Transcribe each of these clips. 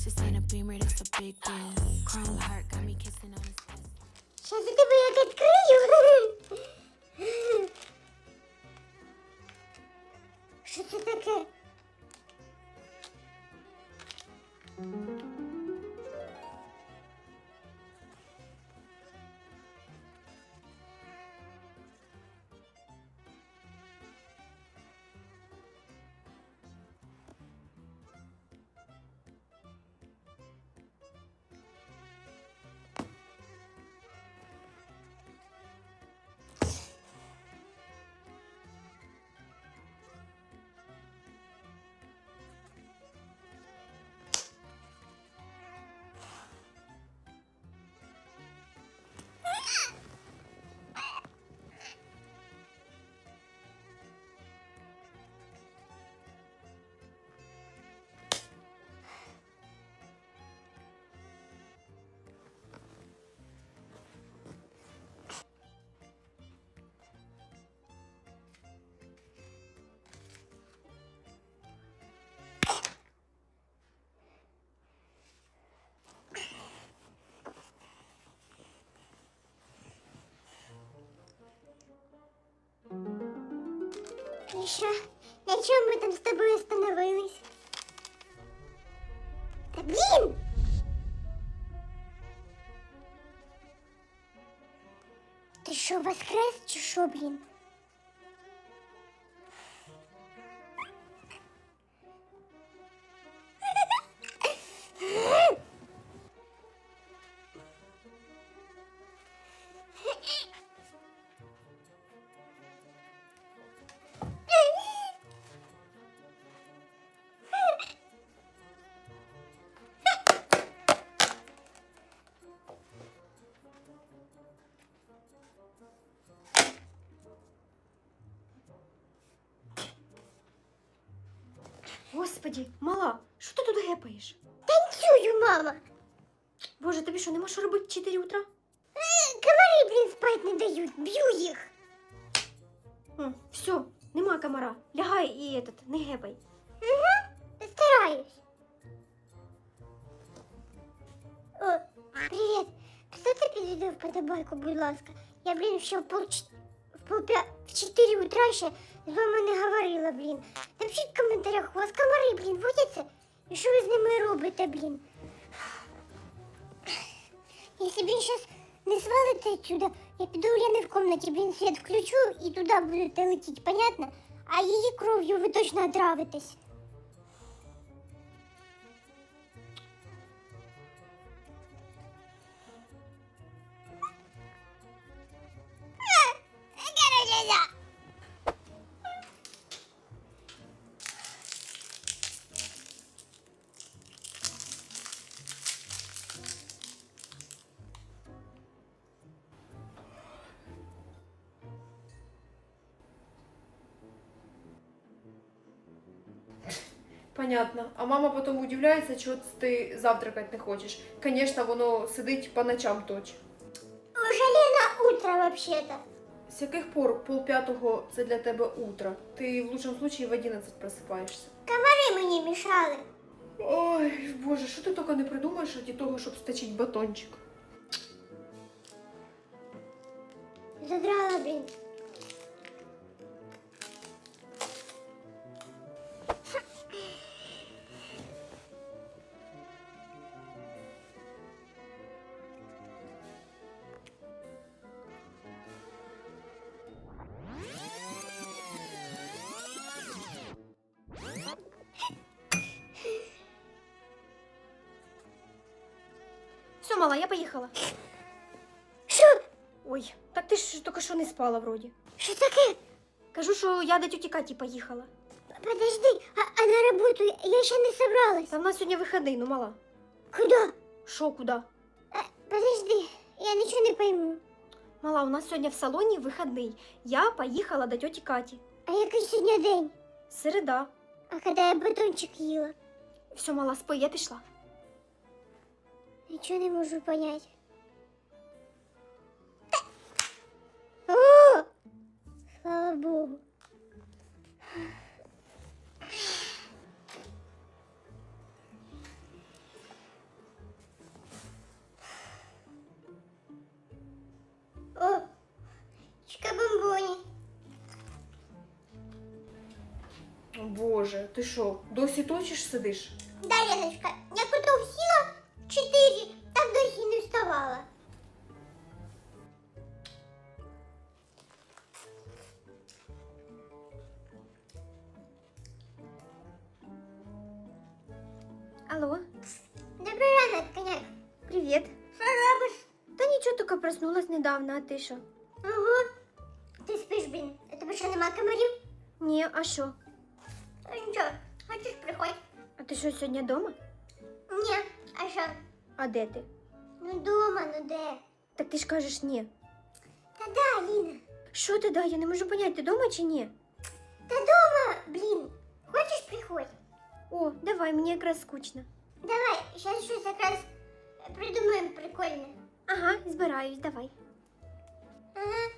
bitch, this ain't a beamer, this a big deal. Chrome heart got me kissing on his chest. Щас я тебе як відкрию. Що це таке? І що? На чому ми там з тобою остановились? Та блін! Ти що, воскрес чи що, блін? Господі, мала, що ти тут гепаєш? Танцюю, мама! Боже, тобі що, нема що робити в 4 утра? Е, Комари, блін, спать не дають, б'ю їх. М, все, нема комара. Лягай і этот, не гепай. Стараюсь. О, привіт. Поставте під відео вподобайку, будь ласка. Я, блін, ще в пол, в пол пя... в 4 утра ще з вами не говорила, блін. Напишіть в коментарях, у вас комари, блін, водяться? І що ви з ними робите, блін? Якщо, блін, зараз не свалите отсюда, я піду у в комнаті, блін, світ включу і туди будете летіти, понятно? А її кров'ю ви точно отравитесь. Понятно. А мама потом удивляется, чего ты завтракать не хочешь. Конечно, воно сидить по ночам точь. Уже Лена утро вообще-то. З яких пор полп'ятого це для тебе утро? Ти в лучшому случаї в 11 просипаєшся. Комари мені мішали. Ой, боже, що ти тільки не придумаєш раді того, щоб стачить батончик? Задрала, блін. Все, мала, я поїхала. Що? Ой, так ти ж тільки що не спала вроді. Що таке? Кажу, що я до тіті Каті поїхала. Подожди, а, а на роботу я ще не собралась. Та в нас сьогодні вихідний, ну мала. Куда? Що, куди? А, подожди, я нічого не пойму. Мала, у нас сьогодні в салоні вихідний. Я поїхала до тіті Каті. А який сьогодні день? Середа. А коли я батончик їла? Все, мала, спи, я пішла. Нічого не могу понять? Э! О! Слава Богу. О, чка бомбоні. Боже, ты що, досі точиш сидиш? Да, Леночка, привіт. Що робиш? Та нічого, тільки проснулась недавно, а ти що? Ого. Ти спиш, блін. У тебе що, нема комарів? Ні, а що? Ну нічого, хочеш приходь? А ти що сьогодні вдома? Ні, а що? А де ти? Ну дома, ну де? Так ти ж кажеш ні. Та да, Аліна. Що ти да? Я не можу поняти, ти вдома чи ні? Та дома, блін. Хочеш приходь? О, давай, мені якраз скучно. Давай, зараз щось якраз придумаємо прикольне. Ага, збираюсь, давай. Ага.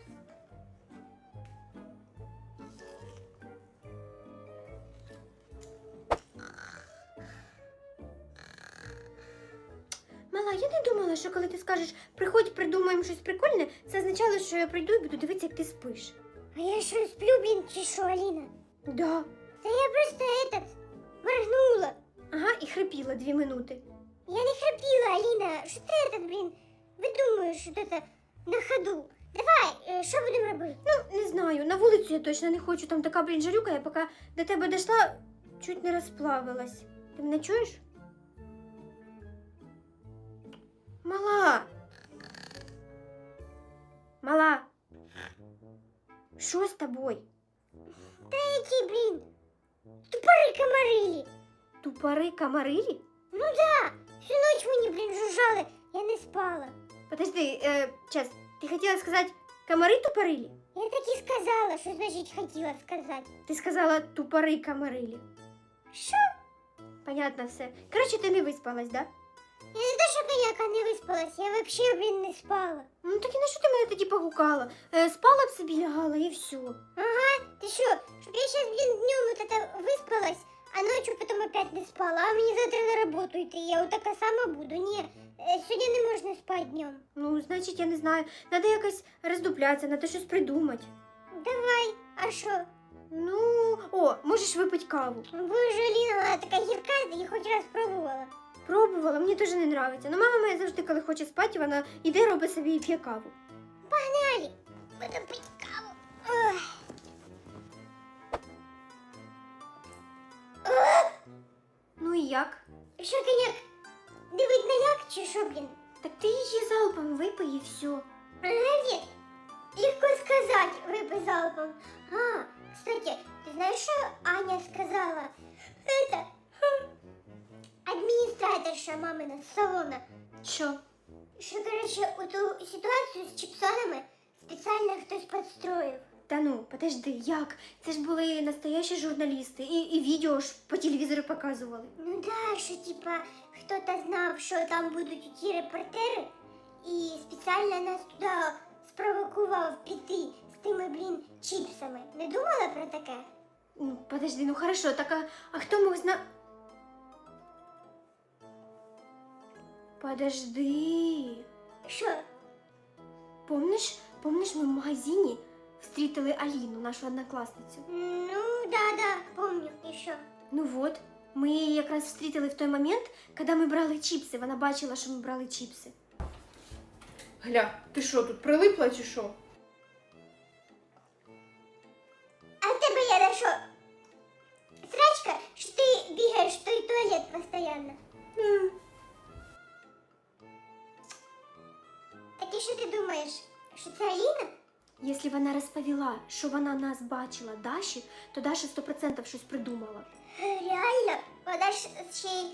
Мала, я не думала, що коли ти скажеш приходь, придумаємо щось прикольне, це означало, що я прийду і буду дивитися, як ти спиш. А я що, сплю, блін, чи що, Аліна? Да. Та я просто этот, моргнула. Ага, і хрипіла дві минути. Я не храпила, Аліна. Що ти этот, блін, видумуєш, що це на ходу? Давай, е, що будемо робити? Ну, не знаю, на вулицю я точно не хочу, там така, блін, жарюка, я поки до тебе дійшла, чуть не розплавилась. Ти мене чуєш? Мала. Мала. Що з тобою? Та які, блін? Тупори комарилі. Тупори комарилі? Ну да, всю ніч мені, блін, жужжали, я не спала. Подожди, э, час, ти хотіла сказати комари тупорилі? Я так і сказала, що значить хотіла сказати. Ти сказала тупори комарилі. Що? Понятно все. Коротше, ти не виспалась, да? Я не те, що коняка не виспалась, я вообще, блін, не спала. Ну так і на що ти мене тоді погукала? Е, спала б собі лягала і все. Ага, ти що, щоб я зараз, блін, днем вот это виспалась, а ночью потом опять не спала, а мені завтра на роботу йти, я вот така сама буду. Ні, сьогодні не можна спати днем. Ну, значить, я не знаю. Надо якось роздуплятися, надо щось придумати. Давай, а що? Ну, о, можеш випити каву. Боже, Аліна, вона така гірка, я хоч раз пробувала. Пробувала, мені теж не подобається. Ну, мама моя завжди, коли хоче спати, вона йде, робить собі і п'є каву. Погнали, буду пити каву. Ой. Як? Що, коняк, дивить на як чи що, блін? Так ти її залпом випий і все. Ні. Легко сказати, випий залпом. А, кстати, ти знаєш, що Аня сказала? Это, адміністраторша мамина салона. Що? Що, короче, у ту ситуацію з чіпсонами спеціально хтось підстроїв. Та ну, подожди, як? Це ж були настоящі журналісти, і, і відео ж по телевізору показували. Ну да, що типа хто-то знав, що там будуть ті репортери, і спеціально нас туди спровокував піти з тими, блін, чіпсами. Не думала про таке? Ну, подожди, ну хорошо, так а, а хто мог зна... Подожди. Що? Помниш, помниш, ми в магазині встретили Аліну, нашу однокласницю? Ну, да, да, помню, що? Ну вот, ми її якраз встретили в той момент, коли ми брали чіпси. Вона бачила, що ми брали чіпси. Гля, ти що, тут прилипла чи що? А в тебе я на що? Срачка, що ти бігаєш в той туалет постійно. М, Так і що ти думаєш? Що це Аліна? Якщо вона розповіла, що вона нас бачила Даші, то Даша 100% щось придумала. Реально, вона ж ще й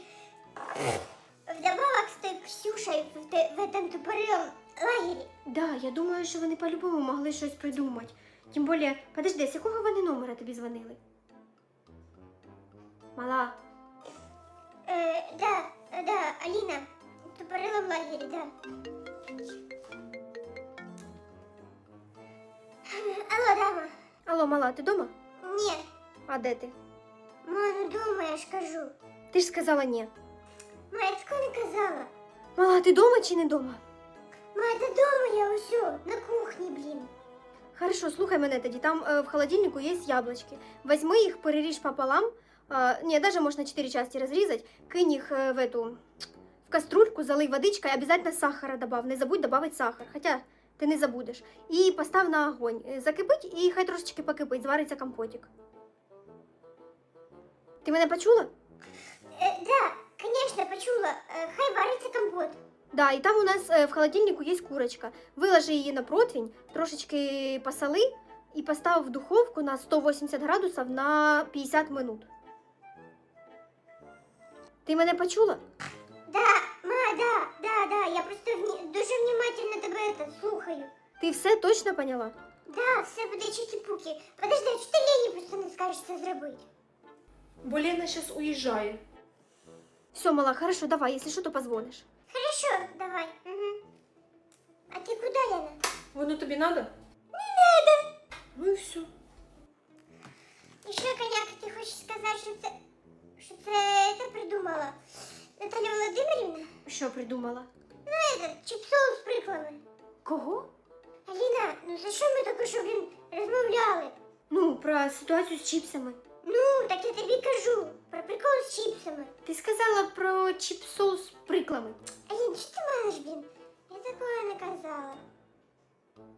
вдобавок з тою Ксюшею в, те- в этом тупорилом лагері. Да, я думаю, що вони по-любому могли щось придумати. Тим більше, подожди, з якого вони номера тобі дзвонили? Мала, Е, да, да, Аліна, в тупорилом лагері, да. Алло, мала, ти дома? Ні, А де ти? ма, ну дома, я ж кажу. Ти ж сказала ні. Ма, я такого не казала. Мала, ти дома чи не дома? Ма, та дома я усю, на кухні, блін. Хорошо, слухай мене тоді. Там е, в холодильнику є яблучки. Возьми їх, переріж пополам. Е, ні, даже можна чотири части розрізати. Кинь їх е, в эту в каструльку, залий водичкой, обязательно сахара добав. Не забудь добавити сахар. Хоча ти не забудеш. І постав на огонь. Е, Закипить і хай трошечки покипить, звариться компотик. Ти мене почула? Е, да, конечно, почула. Е, хай вариться компот. Да, і там у нас е, в холодильнику є курочка. Виложи її на противень, трошечки посоли і постав в духовку на 180 градусів на 50 минут. Ти мене почула? Да, ма, да, да, да. Я просто вні- дуже внимательно тебе это, слухаю. Ти все точно поняла? Да, все буде чики-пуки. Подожди, а чого ти Лені просто не скажеш це зробити? Бо Лена зараз уїжджає. Все, мала, хорошо, давай, якщо що, то позвониш. Хорошо, давай. Угу. А ти куди, Лена? Воно тобі надо? Не надо. Ну і все. І ще, коняк, ти хочеш сказати, що це... Що це ти придумала? Наталя Володимирівна? Що придумала? Этот, чіпсоус з приклами. Кого? Аліна, ну за що ми тільки що, блін, розмовляли? Ну, про ситуацію з чіпсами. Ну, так я тобі кажу. Про прикол з чіпсами. Ти сказала про чіпсоус з приклами. Алін, що ти маєш, блін? Я такого не казала.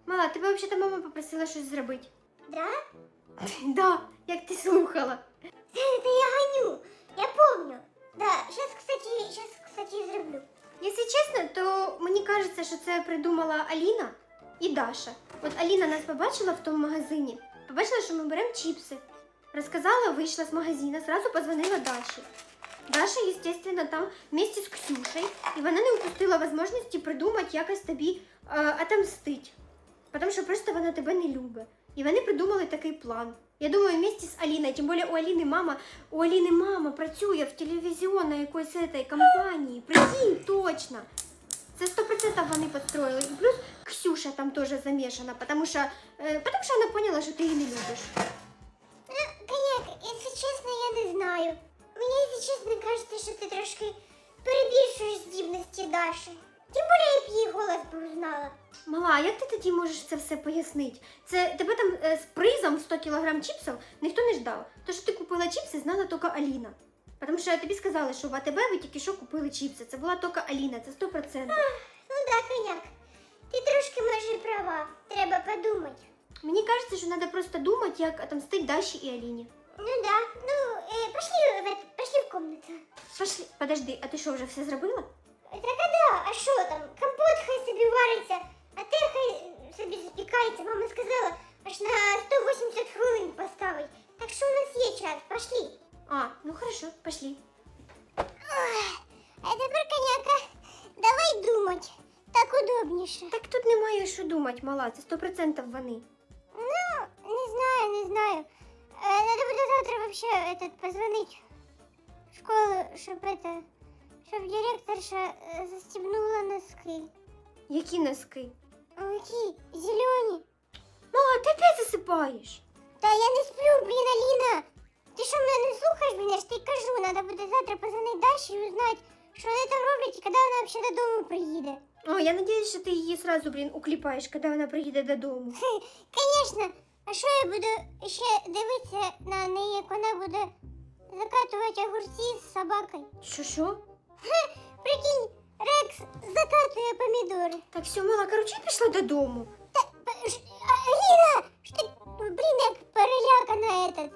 Мала, тебе взагалі мама попросила щось зробити. Да? Да, як ти слухала. Я гоню. Я помню. Кажеться, що це придумала Аліна і Даша. От Аліна нас побачила в тому магазині, побачила, що ми беремо чіпси. Розказала, вийшла з магазину, сразу позвонила Даші. Даша, естественно, там вместе з Ксюшею, і вона не упустила можливості придумати якось тобі е, отомстить. Тому що просто вона тебе не любить. І вони придумали такий план. Я думаю, вместе з Аліною, тим більше у Аліни мама, у Аліни мама працює в телевізіонній якоїсь компанії. Прикинь, точно. Це 100% вони підстроїли. І плюс Ксюша там теж замішана, тому що, е, потому що вона поняла, що ти її не любиш. Ну, если честно, я не знаю. Мені, если честно, кажется, що ти трошки перебільшуєш здібності Даші. Тим більше я б її голос би узнала. Мала, як ти тоді можеш це все пояснити? Це тебе там е, з призом 100 кг чіпсів ніхто не ждав. То, що ти купила чіпси, знала тільки Аліна. Тому що тобі сказали, що в АТБ ви тільки що купили чіпси. Це була тільки Аліна, це 100%. Ну да, коняк. Ти трошки може і права. Треба подумати. Мені кажеться, що треба просто думати, як отомстити Даші і Аліні. Ну да. Ну, э, пошли, в это, пошли в комнату. Пошли, подожди, а ти що, вже все зробила? Так а да, а що там? Компот хай собі вариться, а те хай собі запікається. Мама сказала, аж на 180 хвилин поставить. Так що у нас є час, пошли. А, ну хорошо, пошли. А тепер, коняка, давай думати. Так удобніше. Так тут немає що думати, мала, це 100% вони. Ну, не знаю, не знаю. Э, надо буде завтра вообще этот, позвонить в школу, щоб это, щоб директорша э, застегнула носки. Які носки? Які? Зелені. Мала, ти опять засипаєш. Та я не сплю, блін, Аліна. Ти що мене не слухаєш, блін, я ж тобі кажу, надо буде завтра позвонити Даші і узнати, що вони там роблять і коли вона взагалі додому приїде. О, я надіюсь, що ти її сразу, блін, укліпаєш, коли вона приїде додому. Звісно, а що я буду ще дивитися на неї, як вона буде закатувати огурці з собакою? Що що? Прикинь, Рекс закатує помідори. Так все, мала, короче, я пішла додому. Та, п- ж- а, Аліна, що ти, блін, як перелякана этот.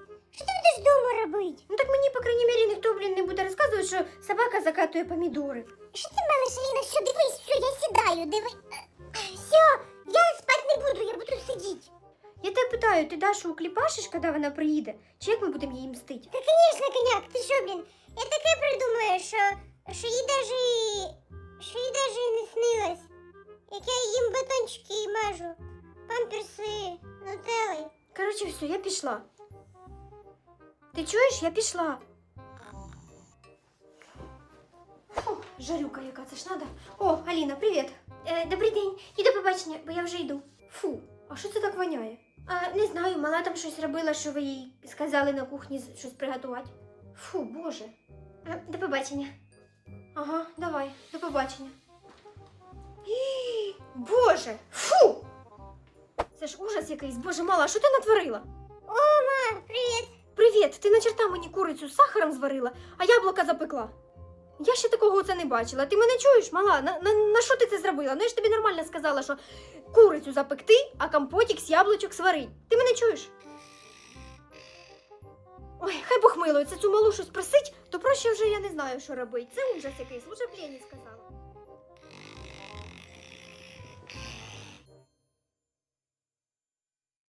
Що будеш вдома робити? Ну так мені, по крайній мірі, ніхто, блін, не буде розказувати, що собака закатує помідори. Що ти мелиш, Аліна? Все, дивись, все, я сідаю, диви. Все, я спать не буду, я буду сидіти. Я тебе питаю, ти Дашу укліпашиш, коли вона приїде? Чи як ми будемо її мстити? Та, звісно, коняк, ти що, блін? Я таке придумаю, що, що їй даже, що їй даже і не снилось. Як я їм батончики і мажу, памперси, нутелли. Коротше, все, я пішла. Ти чуєш, я пішла. Фу, жарюка яка, це ж надо. О, Аліна, привіт. Е, добрий день. І до побачення, бо я вже йду. Фу, а що це так воняє? А, не знаю, мала там щось робила, що ви їй сказали на кухні щось приготувати. Фу, боже. Е, до побачення. Ага, давай, до побачення. Ій, Боже, фу! Це ж ужас якийсь. Боже, мала, що ти натворила? О, ма, привіт. Привіт, ти на черта мені курицю з сахаром зварила, а яблука запекла. Я ще такого оце не бачила. Ти мене чуєш, мала? На, на, на що ти це зробила? Ну я ж тобі нормально сказала, що курицю запекти, а компотик з яблучок сварить. Ти мене чуєш? Ой, хай Бог милується, цю малу щось просить, то проще вже я не знаю, що робити. Це ужас якийсь, лучше б Лені сказала.